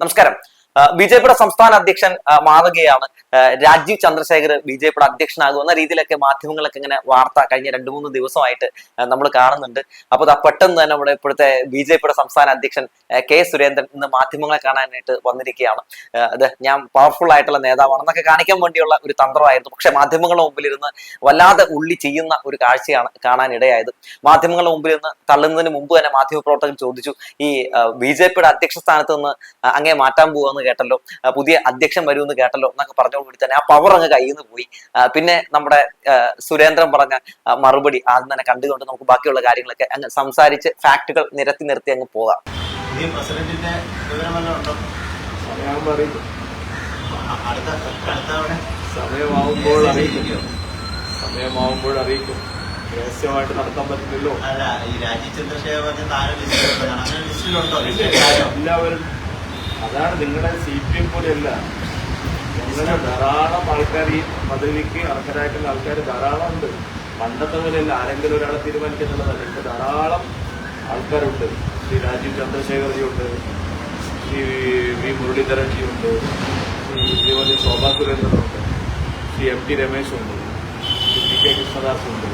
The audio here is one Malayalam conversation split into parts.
നമസ്കാരം. ബി ജെ പിയുടെ സംസ്ഥാന അധ്യക്ഷൻ ആ, രാജീവ് ചന്ദ്രശേഖർ ബി ജെ പിയുടെ അധ്യക്ഷനാകുന്ന രീതിയിലൊക്കെ മാധ്യമങ്ങളൊക്കെ ഇങ്ങനെ വാർത്ത കഴിഞ്ഞ രണ്ടു മൂന്ന് ദിവസമായിട്ട് നമ്മൾ കാണുന്നുണ്ട്. അപ്പൊ ദാ പെട്ടെന്ന് തന്നെ നമ്മുടെ ഇപ്പോഴത്തെ ബി ജെ പിയുടെ സംസ്ഥാന അധ്യക്ഷൻ കെ സുരേന്ദ്രൻ ഇന്ന് മാധ്യമങ്ങളെ കാണാനായിട്ട് വന്നിരിക്കുകയാണ്. അത് ഞാൻ പവർഫുൾ ആയിട്ടുള്ള നേതാവാണെന്നൊക്കെ കാണിക്കാൻ വേണ്ടിയുള്ള ഒരു തന്ത്രമായിരുന്നു. പക്ഷെ മാധ്യമങ്ങളുടെ മുമ്പിൽ ഇരുന്ന് വല്ലാതെ ഉള്ളി ചെയ്യുന്ന ഒരു കാഴ്ചയാണ് കാണാനിടയായത്. മാധ്യമങ്ങളുടെ മുമ്പിൽ നിന്ന് തള്ളുന്നതിന് മുമ്പ് തന്നെ മാധ്യമപ്രവർത്തകർ ചോദിച്ചു ഈ ബി ജെ പിയുടെ അധ്യക്ഷ സ്ഥാനത്ത് നിന്ന് അങ്ങേ മാറ്റാൻ പോകുമെന്ന് കേട്ടല്ലോ പുതിയ അധ്യക്ഷൻ വരുമെന്ന് കേട്ടല്ലോ എന്നൊക്കെ പറഞ്ഞോടുകൂടി തന്നെ ആ പവർ അങ്ങ് കയ്യിൽ നിന്ന് പോയി പിന്നെ നമ്മുടെ സുരേന്ദ്രൻ പറഞ്ഞ മറുപടി ആദ്യം തന്നെ കണ്ടുകൊണ്ട് നമുക്ക് ബാക്കിയുള്ള കാര്യങ്ങളൊക്കെ അങ്ങ് സംസാരിച്ച് ഫാക്ടുകൾ നിരത്തി നിർത്തി അങ്ങ് പോകാം. സമയമാവുമ്പോൾ അറിയിക്കും. സമയമാവുമ്പോൾ അറിയിക്കും. രഹസ്യമായിട്ട് നടത്താൻ പറ്റില്ലല്ലോ. അല്ല ഈ രാജീവ് ചന്ദ്രശേഖർ? എല്ലാവരും. അതാണ് നിങ്ങളുടെ സി പി എം പോലെയല്ല നിങ്ങളുടെ ധാരാളം ആൾക്കാർ ഈ പദവിക്ക് അർഹരായിട്ടുള്ള ആൾക്കാർ ധാരാളം ഉണ്ട് പണ്ടത്തെ പോലെയല്ല ആരെങ്കിലും ഒരാളെ തീരുമാനിക്കുന്നുള്ളതല്ല. ഇപ്പൊ ധാരാളം ആൾക്കാരുണ്ട്. ശ്രീ രാജീവ് ചന്ദ്രശേഖർജി ഉണ്ട് ശ്രീ വി മുരളീധരൻജി ഉണ്ട് ശ്രീ ശ്രീമതി ശോഭാ സുരേന്ദ്രനുണ്ട് ശ്രീ എം ടി രമേശ് ഉണ്ട് ശ്രീ പി കെ കൃഷ്ണദാസ് ഉണ്ട്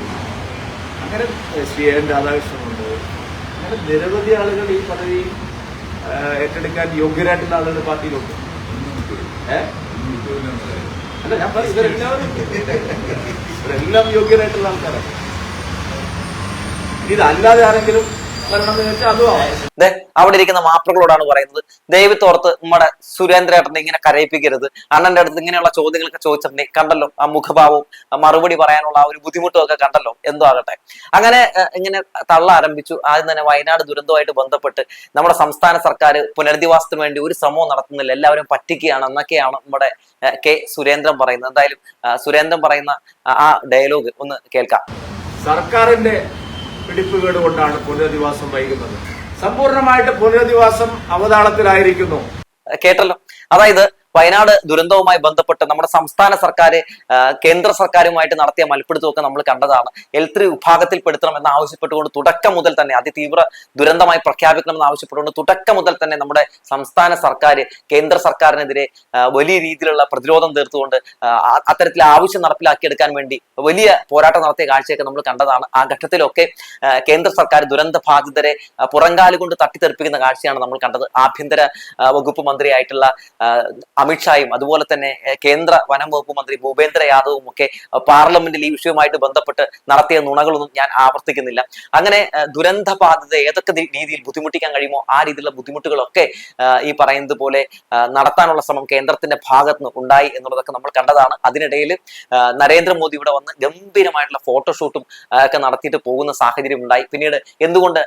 അങ്ങനെ ശ്രീ എൻ രാധാകൃഷ്ണനുണ്ട്. അങ്ങനെ നിരവധി ആളുകൾ ഈ പദവി ഏറ്റെടുക്കാൻ യോഗ്യരായിട്ടുള്ള ആളുകൾ പാർട്ടിയിലുണ്ട്. ഏ? അല്ല ഞാൻ യോഗ്യരായിട്ടുള്ള ആൾക്കാരാണ്. ഇതല്ലാതെ ആരെങ്കിലും വരണം എന്ന് വെച്ചാൽ അതും അവിടെ ഇരിക്കുന്ന മാപ്പിളകളോടാണ് പറയുന്നത്. ദൈവത്തോർത്ത് നമ്മുടെ സുരേന്ദ്രേട്ടനെ ഇങ്ങനെ കരയിപ്പിക്കരുത്. അണ്ണന്റെ അടുത്ത് ഇങ്ങനെയുള്ള ചോദ്യങ്ങളൊക്കെ ചോദിച്ചിട്ടുണ്ടെങ്കിൽ കണ്ടല്ലോ ആ മുഖഭാവവും മറുപടി പറയാനുള്ള ആ ഒരു ബുദ്ധിമുട്ടും ഒക്കെ കണ്ടല്ലോ. എന്തോ ആകട്ടെ. അങ്ങനെ ഇങ്ങനെ തള്ള ആരംഭിച്ചു. ആദ്യം തന്നെ വയനാട് ദുരന്തമായിട്ട് ബന്ധപ്പെട്ട് നമ്മുടെ സംസ്ഥാന സർക്കാർ പുനരധിവാസത്തിന് വേണ്ടി ഒരു ശ്രമവും നടത്തുന്നില്ല. എല്ലാവരും പറ്റിക്കുകയാണ് എന്നൊക്കെയാണ് നമ്മുടെ കെ സുരേന്ദ്രൻ പറയുന്നത്. എന്തായാലും സുരേന്ദ്രൻ പറയുന്ന ആ ഡയലോഗ് ഒന്ന് കേൾക്കാം. സർക്കാരിന്റെ പിടിപ്പുകേട് കൊണ്ടാണ് പുനരധിവാസം വൈകുന്നത്. സമ്പൂർണമായിട്ട് പുനരധിവാസം അവതാളത്തിലായിരിക്കുന്നു. കേട്ടല്ലോ. അതായത് വയനാട് ദുരന്തവുമായി ബന്ധപ്പെട്ട് നമ്മുടെ സംസ്ഥാന സർക്കാർ കേന്ദ്ര സർക്കാരുമായിട്ട് നടത്തിയ മൽപ്പിടുത്തമൊക്കെ നമ്മൾ കണ്ടതാണ്. എൽ ത്രീ വിഭാഗത്തിൽപ്പെടുത്തണമെന്ന് ആവശ്യപ്പെട്ടുകൊണ്ട് തുടക്കം മുതൽ തന്നെ അതിതീവ്ര ദുരന്തമായി പ്രഖ്യാപിക്കണമെന്ന് ആവശ്യപ്പെട്ടുകൊണ്ട് തുടക്കം മുതൽ തന്നെ നമ്മുടെ സംസ്ഥാന സർക്കാർ കേന്ദ്ര സർക്കാരിനെതിരെ വലിയ രീതിയിലുള്ള പ്രതിരോധം തീർത്തുകൊണ്ട് അത്തരത്തിൽ ആവശ്യം നടപ്പിലാക്കിയെടുക്കാൻ വേണ്ടി വലിയ പോരാട്ടം നടത്തിയ കാഴ്ചയൊക്കെ നമ്മൾ കണ്ടതാണ്. ആ ഘട്ടത്തിലൊക്കെ കേന്ദ്ര സർക്കാർ ദുരന്ത ബാധിതരെ പുറങ്കാലുകൊണ്ട് പുറങ്കാൽ കൊണ്ട് തട്ടിത്തെറിപ്പിക്കുന്ന കാഴ്ചയാണ് നമ്മൾ കണ്ടത്. ആഭ്യന്തര വകുപ്പ് മന്ത്രിയായിട്ടുള്ള അമിത്ഷായും അതുപോലെ തന്നെ കേന്ദ്ര വനം വകുപ്പ് മന്ത്രി ഭൂപേന്ദ്ര യാദവും ഒക്കെ പാർലമെന്റിൽ ഈ വിഷയവുമായിട്ട് ബന്ധപ്പെട്ട് നടത്തിയ നുണകളൊന്നും ഞാൻ ആവർത്തിക്കുന്നില്ല. അങ്ങനെ ദുരന്ത ബാധിത ഏതൊക്കെ രീതിയിൽ ബുദ്ധിമുട്ടിക്കാൻ കഴിയുമോ ആ രീതിയിലുള്ള ബുദ്ധിമുട്ടുകളൊക്കെ ഈ പറയുന്നത് പോലെ നടത്താനുള്ള ശ്രമം കേന്ദ്രത്തിന്റെ ഭാഗത്ത് നിന്ന് ഉണ്ടായി എന്നുള്ളതൊക്കെ നമ്മൾ കണ്ടതാണ്. അതിനിടയിൽ നരേന്ദ്രമോദി ഇവിടെ വന്ന് ഗംഭീരമായിട്ടുള്ള ഫോട്ടോഷൂട്ടും ഒക്കെ നടത്തിയിട്ട് പോകുന്ന സാഹചര്യം ഉണ്ടായി. പിന്നീട് എന്തുകൊണ്ട്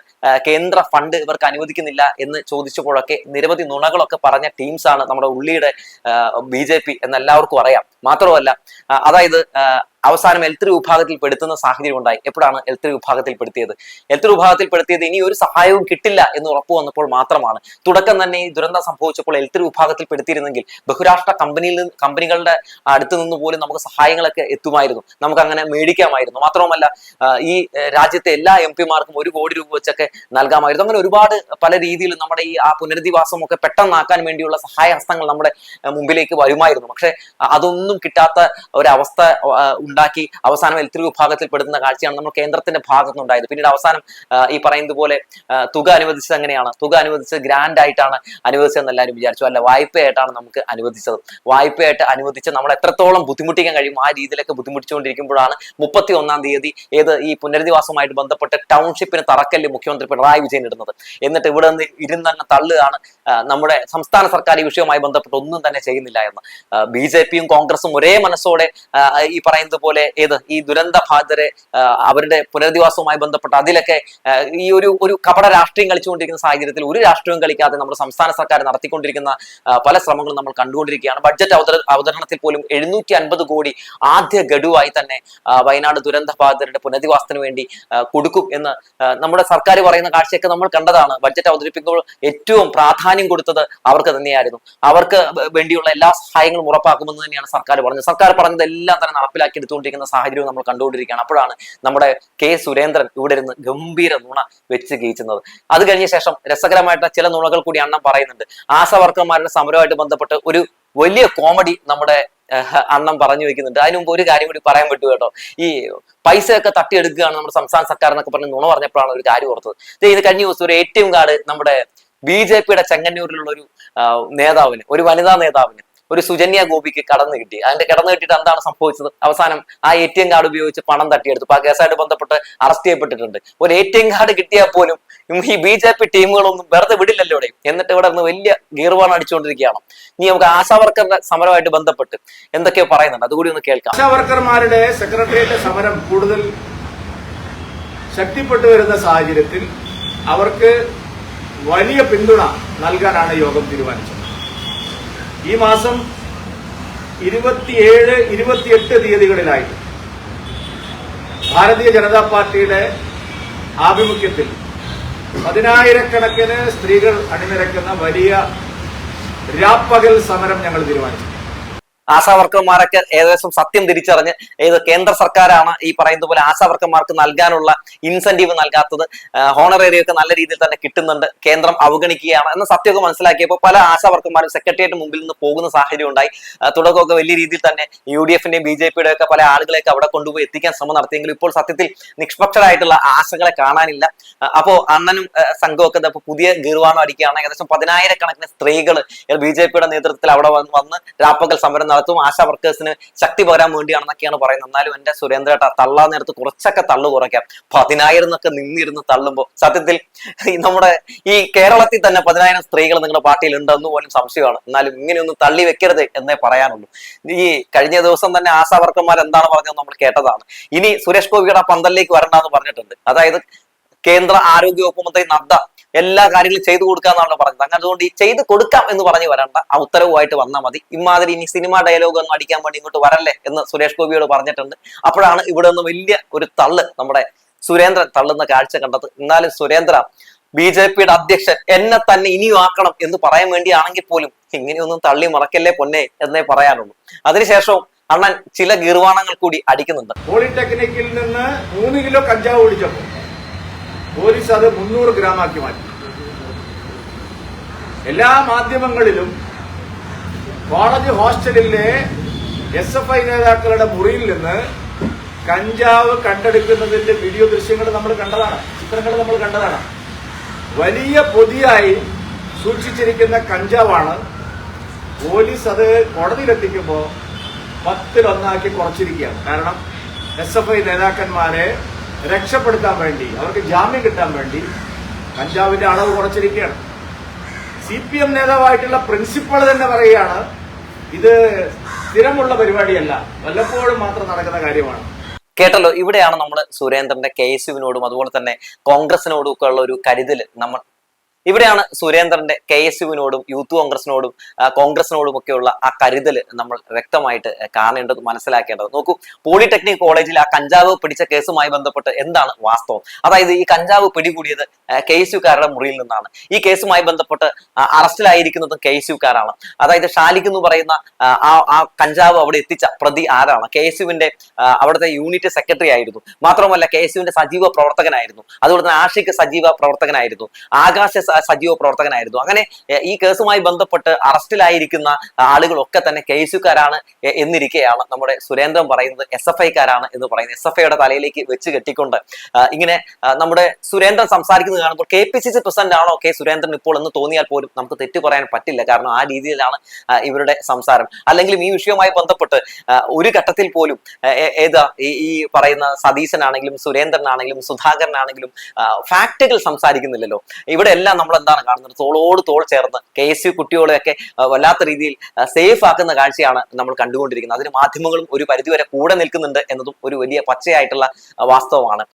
കേന്ദ്ര ഫണ്ട് ഇവർക്ക് അനുവദിക്കുന്നില്ല എന്ന് ചോദിച്ചപ്പോഴൊക്കെ നിരവധി നുണകളൊക്കെ പറഞ്ഞ ടീംസാണ് നമ്മുടെ ഉള്ളിയുടെ ബി ജെ പി എന്ന് എല്ലാവർക്കും അറിയാം. മാത്രമല്ല അതായത് അവസാനം എൽ ത്രീ വിഭാഗത്തിൽ പെടുത്തുന്ന സാഹചര്യം ഉണ്ടായി. എപ്പോഴാണ് എൽ ത്രീ വിഭാഗത്തിൽ പെടുത്തിയത് എൽ ത്രീ വിഭാഗത്തിൽ പെടുത്തിയത് ഇനി ഒരു സഹായവും കിട്ടില്ല എന്ന് ഉറപ്പ് വന്നപ്പോൾ മാത്രമാണ്. തുടക്കം തന്നെ ഈ ദുരന്തം സംഭവിച്ചപ്പോൾ എൽ ത്രീ വിഭാഗത്തിൽ പെടുത്തിയിരുന്നെങ്കിൽ ബഹുരാഷ്ട്ര കമ്പനിയിൽ നിന്ന് കമ്പനികളുടെ അടുത്ത് നിന്ന് പോലും നമുക്ക് സഹായങ്ങളൊക്കെ എത്തുമായിരുന്നു. നമുക്ക് അങ്ങനെ മേടിക്കാമായിരുന്നു. മാത്രവുമല്ല ഈ രാജ്യത്തെ എല്ലാ എം പിമാർക്കും ഒരു കോടി രൂപ വെച്ചൊക്കെ നൽകാമായിരുന്നു. അങ്ങനെ ഒരുപാട് പല രീതിയിൽ നമ്മുടെ ഈ ആ പുനരധിവാസം ഒക്കെ പെട്ടെന്നാക്കാൻ വേണ്ടിയുള്ള സഹായ ഹസ്തങ്ങൾ നമ്മുടെ മുമ്പിലേക്ക് വരുമായിരുന്നു. പക്ഷെ അ- അതൊന്നും കിട്ടാത്ത ഒരവസ്ഥ ഉണ്ടാക്കി അവസാനം എൽ ത്രീ വിഭാഗത്തിൽ പെടുന്ന കാഴ്ചയാണ് നമ്മൾ കേന്ദ്രത്തിന്റെ ഭാഗത്തുനിന്നുണ്ടായത് പിന്നീട് അവസാനം ഈ പറയുന്നത് പോലെ തുക അനുവദിച്ചത് എങ്ങനെയാണ്? തുക അനുവദിച്ചത് ഗ്രാൻഡ് ആയിട്ടാണ് അനുവദിച്ചതെന്ന് എല്ലാവരും വിചാരിച്ചു. അല്ല വായ്പയായിട്ടാണ് നമുക്ക് അനുവദിച്ചത്. വായ്പയായിട്ട് അനുവദിച്ച് നമ്മൾ എത്രത്തോളം ബുദ്ധിമുട്ടിക്കാൻ കഴിയും ആ രീതിയിലൊക്കെ ബുദ്ധിമുട്ടിച്ചുകൊണ്ടിരിക്കുമ്പോഴാണ് മുപ്പത്തി ഒന്നാം തീയതി ഏത് ഈ പുനരധിവാസവുമായിട്ട് ബന്ധപ്പെട്ട് ടൗൺഷിപ്പിന് തറക്കല്ല് മുഖ്യമന്ത്രി പിണറായി വിജയൻ ഇടുന്നത്. എന്നിട്ട് ഇവിടെ നിന്ന് ഇരുന്നങ്ങ് തള്ളുകയാണ് നമ്മുടെ സംസ്ഥാന സർക്കാർ ഈ വിഷയവുമായി ബന്ധപ്പെട്ട് ഒന്നും തന്നെ ചെയ്യുന്നില്ല എന്ന്. ബി ജെ പിയും കോൺഗ്രസും ഒരേ മനസ്സോടെ ഈ പറയുന്നത് പോലെ ഏത് ഈ ദുരന്ത ബാധിതരെ അവരുടെ പുനരധിവാസവുമായി ബന്ധപ്പെട്ട അതിലൊക്കെ ഈ ഒരു ഒരു കപട രാഷ്ട്രീയം കളിച്ചുകൊണ്ടിരിക്കുന്ന സാഹചര്യത്തിൽ ഒരു രാഷ്ട്രീയവും കളിക്കാതെ നമ്മുടെ സംസ്ഥാന സർക്കാർ നടത്തിക്കൊണ്ടിരിക്കുന്ന പല ശ്രമങ്ങളും നമ്മൾ കണ്ടുകൊണ്ടിരിക്കുകയാണ്. ബഡ്ജറ്റ് അവതര അവതരണത്തിൽ പോലും എഴുന്നൂറ്റി അൻപത് കോടി ആദ്യ ഗഡുവായി തന്നെ വയനാട് ദുരന്ത ബാധിതരുടെ പുനരധിവാസത്തിന് വേണ്ടി കൊടുക്കും എന്ന് നമ്മുടെ സർക്കാർ പറയുന്ന കാഴ്ചയൊക്കെ നമ്മൾ കണ്ടതാണ്. ബഡ്ജറ്റ് അവതരിപ്പിക്കുമ്പോൾ ഏറ്റവും പ്രാധാന്യം കൊടുത്തത് അവർക്ക് തന്നെയായിരുന്നു. അവർക്ക് വേണ്ടിയുള്ള എല്ലാ സഹായങ്ങളും ഉറപ്പാക്കുമെന്ന് തന്നെയാണ് സർക്കാർ സർക്കാർ പറഞ്ഞു സർക്കാർ പറഞ്ഞതെല്ലാം തന്നെ നടപ്പിലാക്കി എടുത്തുകൊണ്ടിരിക്കുന്ന സാഹചര്യവും നമ്മൾ കണ്ടുകൊണ്ടിരിക്കുകയാണ്. അപ്പോഴാണ് നമ്മുടെ കെ സുരേന്ദ്രൻ ഇവിടെ ഇരുന്ന് ഗംഭീര നുണ വെച്ച് ഗീച്ചുന്നത് അത് കഴിഞ്ഞ ശേഷം രസകരമായിട്ടുള്ള ചില നുണകൾ കൂടി അണ്ണം പറയുന്നുണ്ട്. ആശാവർക്കർമാരുടെ സമരവുമായിട്ട് ബന്ധപ്പെട്ട് ഒരു വലിയ കോമഡി നമ്മുടെ അണ്ണം പറഞ്ഞു വെക്കുന്നുണ്ട്. അതിന് മുമ്പ് ഒരു കാര്യം കൂടി പറയാൻ പറ്റൂ കേട്ടോ. ഈ പൈസയൊക്കെ തട്ടിയെടുക്കുകയാണ് നമ്മുടെ സംസ്ഥാന സർക്കാർ എന്നൊക്കെ പറഞ്ഞ് നുണ പറഞ്ഞപ്പോഴാണ് ഒരു കാര്യം ഓർത്തത്. ഇത് കഴിഞ്ഞ ദിവസം ഒരു എ ടി എം കാർഡ് നമ്മുടെ ബി ജെ പിയുടെ ചെങ്ങന്നൂരിലുള്ള ഒരു നേതാവിന് ഒരു വനിതാ നേതാവിന് ഒരു സുജന്യ ഗോപിക്ക് കടന്നു കിട്ടി. അതിന്റെ കടന്നു കിട്ടിയിട്ട് എന്താണ് സംഭവിച്ചത്? അവസാനം ആ എ ടി എം കാർഡ് ഉപയോഗിച്ച് പണം തട്ടിയെടുത്തു. ആ കേസായിട്ട് ബന്ധപ്പെട്ട് അറസ്റ്റ് ചെയ്യപ്പെട്ടിട്ടുണ്ട്. ഒരു എ ടി എം കാർഡ് കിട്ടിയാൽ പോലും ഈ ബി ജെ പി ടീമുകളൊന്നും വെറുതെ വിടില്ലല്ലോ ഇവിടെ. എന്നിട്ട് ഇവിടെ നിന്ന് വലിയ ഗീർവാണ് അടിച്ചുകൊണ്ടിരിക്കുകയാണ്. ഇനി നമുക്ക് ആശാവർക്കറുടെ സമരമായിട്ട് ബന്ധപ്പെട്ട് എന്തൊക്കെയോ പറയുന്നുണ്ട്. അതുകൂടി ഒന്ന് കേൾക്കാം. ആശാവർക്കർമാരുടെ സെക്രട്ടേറിയറ്റ് സമരം കൂടുതൽ ശക്തിപ്പെട്ടു വരുന്ന സാഹചര്യത്തിൽ അവർക്ക് വലിയ പിന്തുണ നൽകാനാണ് യോഗം തീരുമാനിച്ചത്. ഈ മാസം ഇരുപത്തിയേഴ് ഇരുപത്തിയെട്ട് തീയതികളിലായിട്ട് ഭാരതീയ ജനതാ പാർട്ടിയുടെ ആഭിമുഖ്യത്തിൽ പതിനായിരക്കണക്കിന് സ്ത്രീകൾ അണിനിരക്കുന്ന വലിയ രാപ്പകൽ സമരം ഞങ്ങൾ തീരുമാനിച്ചു. ആശാ വർക്കർമാരൊക്കെ ഏകദേശം സത്യം തിരിച്ചറിഞ്ഞ് ഏത് കേന്ദ്ര സർക്കാരാണ് ഈ പറയുന്നത് പോലെ ആശാ വർക്കർമാർക്ക് നൽകാനുള്ള ഇൻസെന്റീവ് നൽകാത്തത് ഹോണറേറിയ ഒക്കെ നല്ല രീതിയിൽ തന്നെ കിട്ടുന്നുണ്ട് കേന്ദ്രം അവഗണിക്കുകയാണ് എന്ന സത്യമൊക്കെ മനസ്സിലാക്കിയപ്പോൾ പല ആശാ വർക്കർമാരും സെക്രട്ടേറിയറ്റ് മുമ്പിൽ നിന്ന് പോകുന്ന സാഹചര്യം ഉണ്ടായി തുടക്കമൊക്കെ വലിയ രീതിയിൽ തന്നെ യു ഡി എഫിന്റെയും ബി ജെ പിയുടെ ഒക്കെ പല ആളുകളെയൊക്കെ അവിടെ കൊണ്ടുപോയി എത്തിക്കാൻ ശ്രമം നടത്തിയെങ്കിലും ഇപ്പോൾ സത്യത്തിൽ നിഷ്പക്ഷരായിട്ടുള്ള ആശകളെ കാണാനില്ല. അപ്പോൾ അപ്പോ അണ്ണനും സംഘമൊക്കെ ദാ ഇപ്പോ പുതിയ ഗീർവാണം അടിക്കുകയാണ് ഏകദേശം പതിനായിരക്കണക്കിന് സ്ത്രീകൾ ബി ജെ പിയുടെ നേതൃത്വത്തിൽ അവിടെ വന്ന് രാപ്പകൽ സമരം നടത്തും ആശാ വർക്കേഴ്സിന് ശക്തി പകരാൻ വേണ്ടിയാണെന്നൊക്കെയാണ് പറയുന്നത്. എന്നാലും എന്റെ സുരേന്ദ്രേട്ട തള്ളാൻ നേരത്ത് കുറച്ചൊക്കെ തള്ളു കുറയ്ക്കാം. പതിനായിരം എന്നൊക്കെ നിന്നിരുന്ന് തള്ളുമ്പോൾ സത്യത്തിൽ നമ്മുടെ ഈ കേരളത്തിൽ തന്നെ പതിനായിരം സ്ത്രീകൾ നിങ്ങളുടെ പാർട്ടിയിൽ ഉണ്ടെന്ന് പോലും സംശയമാണ്. എന്നാലും ഇങ്ങനെയൊന്നും തള്ളി വെക്കരുത് എന്നേ പറയാനുള്ളൂ. ഈ കഴിഞ്ഞ ദിവസം തന്നെ ആശാ വർക്കർമാർ എന്താണ് പറഞ്ഞത് നമ്മൾ കേട്ടതാണ്. ഇനി സുരേഷ് ഗോപിയുടെ പന്തലിലേക്ക് വരണ്ടെന്ന് പറഞ്ഞിട്ടുണ്ട്. അതായത് കേന്ദ്ര ആരോഗ്യ വകുപ്പ് മന്ത്രി നദ്ദ എല്ലാ കാര്യങ്ങളും ചെയ്തു കൊടുക്കുക എന്നാണ് പറഞ്ഞത്. അങ്ങനെ അതുകൊണ്ട് ഈ ചെയ്ത് കൊടുക്കാം എന്ന് പറഞ്ഞു വരണ്ട. ആ ഉത്തരവുമായിട്ട് വന്നാൽ മതി. ഇമാതിരി ഇനി സിനിമ ഡയലോഗ് ഒന്നും അടിക്കാൻ വേണ്ടി ഇങ്ങോട്ട് വരല്ലേ എന്ന് സുരേഷ് ഗോപിയോട് പറഞ്ഞിട്ടുണ്ട്. അപ്പോഴാണ് ഇവിടെ നിന്ന് വലിയ ഒരു തള്ള് നമ്മുടെ സുരേന്ദ്രൻ തള്ളുന്ന കാഴ്ച കണ്ടത്. എന്നാലും സുരേന്ദ്ര ബി ജെ പിയുടെ അധ്യക്ഷൻ എന്നെ തന്നെ ഇനിയും ആക്കണം എന്ന് പറയാൻ വേണ്ടിയാണെങ്കിൽ പോലും ഇങ്ങനെയൊന്നും തള്ളി മറക്കല്ലേ പൊന്നെ എന്നേ പറയാനുള്ളൂ. അതിനുശേഷവും അണ്ണൻ ചില ഗീർവാണങ്ങൾ കൂടി അടിക്കുന്നുണ്ട്. പോളിടെക്നിക്കിൽ നിന്ന് മൂന്ന് കിലോ കഞ്ചാവ് ഒഴിച്ചപ്പോൾ പോലീസ് അത് മുന്നൂറ് ഗ്രാമാക്കി മാറ്റി. എല്ലാ മാധ്യമങ്ങളിലും കോളേജ് ഹോസ്റ്റലിലെ എസ് എഫ് ഐ നേതാക്കളുടെ മുറിയിൽ നിന്ന് കഞ്ചാവ് കണ്ടെടുക്കുന്നതിന്റെ വീഡിയോ ദൃശ്യങ്ങൾ നമ്മൾ കണ്ടതാണ്. ചിത്രങ്ങൾ നമ്മൾ കണ്ടതാണ്. വലിയ പൊതിയായി സൂക്ഷിച്ചിരിക്കുന്ന കഞ്ചാവാണ് പോലീസ് അത് കോടതിയിലെത്തിക്കുമ്പോൾ പത്തിലൊന്നാക്കി കുറച്ചിരിക്കുകയാണ്. കാരണം എസ് എഫ് ഐ നേതാക്കന്മാരെ രക്ഷപ്പെടുത്താൻ വേണ്ടി അവർക്ക് ജാമ്യം കിട്ടാൻ വേണ്ടി കഞ്ചാവിന്റെ അളവ് കുറച്ചിരിക്കുകയാണ്. സി പി എം നേതാവായിട്ടുള്ള പ്രിൻസിപ്പൾ തന്നെ പറയുകയാണ് ഇത് സ്ഥിരമുള്ള പരിപാടിയല്ല വല്ലപ്പോഴും മാത്രം നടക്കുന്ന കാര്യമാണ്. കേട്ടല്ലോ ഇവിടെയാണ് നമ്മൾ സുരേന്ദ്രന്റെ കെ എസ് യുവിനോടും അതുപോലെ തന്നെ കോൺഗ്രസിനോടും ഒക്കെ ഉള്ള ഒരു കരുതൽ നമ്മൾ ഇവിടെയാണ് സുരേന്ദ്രന്റെ കെ എസ് യുവിനോടും യൂത്ത് കോൺഗ്രസിനോടും കോൺഗ്രസിനോടും ഒക്കെയുള്ള ആ കരുതൽ നമ്മൾ വ്യക്തമായിട്ട് കാണേണ്ടത് മനസ്സിലാക്കേണ്ടത്. നോക്കൂ പോളിടെക്നിക് കോളേജിൽ ആ കഞ്ചാവ് പിടിച്ച കേസുമായി ബന്ധപ്പെട്ട് എന്താണ് വാസ്തവം? അതായത് ഈ കഞ്ചാവ് പിടികൂടിയത് കെ എസ് യുക്കാരുടെ മുറിയിൽ നിന്നാണ്. ഈ കേസുമായി ബന്ധപ്പെട്ട് അറസ്റ്റിലായിരിക്കുന്നത് കെ എസ് യുക്കാരാണ് അതായത് ഷാലിക് എന്ന് പറയുന്ന ആ, ആ കഞ്ചാവ് അവിടെ എത്തിച്ച പ്രതി ആരാണ്? കെ എസ് യുവിന്റെ അവിടുത്തെ യൂണിറ്റ് സെക്രട്ടറി ആയിരുന്നു. മാത്രമല്ല കെ എസ് യുവിന്റെ സജീവ പ്രവർത്തകനായിരുന്നു. അതുപോലെ തന്നെ ആഷിക്ക് സജീവ പ്രവർത്തകനായിരുന്നു. ആകാശ സജീവ പ്രവർത്തകനായിരുന്നു. അങ്ങനെ ഈ കേസുമായി ബന്ധപ്പെട്ട് അറസ്റ്റിലായിരിക്കുന്ന ആളുകളൊക്കെ തന്നെ കേസുകാരാണ് എന്നിരിക്കെയാണ് നമ്മുടെ സുരേന്ദ്രൻ പറയുന്നത് എസ് എഫ് ഐക്കാരാണ് എന്ന് പറയുന്നത്. എസ് എഫ് ഐയുടെ തലയിലേക്ക് വെച്ച് കെട്ടിക്കൊണ്ട് ഇങ്ങനെ നമ്മുടെ സുരേന്ദ്രൻ സംസാരിക്കുന്നത് കാണുമ്പോൾ K P C C president ആണോ കെ സുരേന്ദ്രൻ ഇപ്പോൾ എന്ന് തോന്നിയാൽ പോലും നമുക്ക് തെറ്റു പറയാൻ പറ്റില്ല. കാരണം ആ രീതിയിലാണ് ഇവരുടെ സംസാരം. അല്ലെങ്കിലും ഈ വിഷയവുമായി ബന്ധപ്പെട്ട് ഒരു ഘട്ടത്തിൽ പോലും ഏതാ ഈ പറയുന്ന സതീശനാണെങ്കിലും സുരേന്ദ്രനാണെങ്കിലും സുധാകരനാണെങ്കിലും ഫാക്ടുകൾ സംസാരിക്കുന്നില്ലല്ലോ. ഇവിടെ എല്ലാം നമ്മൾ എന്താണ് കാണുന്നത്? തോളോട് തോൾ ചേർന്ന് കെ എസ് യു കുട്ടികളെയൊക്കെ വല്ലാത്ത രീതിയിൽ സേഫ് ആക്കുന്ന കാഴ്ചയാണ് നമ്മൾ കണ്ടുകൊണ്ടിരിക്കുന്നത്. അതിന് മാധ്യമങ്ങളും ഒരു പരിധിവരെ കൂടെ നിൽക്കുന്നുണ്ട് എന്നതും ഒരു വലിയ പച്ചയായിട്ടുള്ള വാസ്തവമാണ്.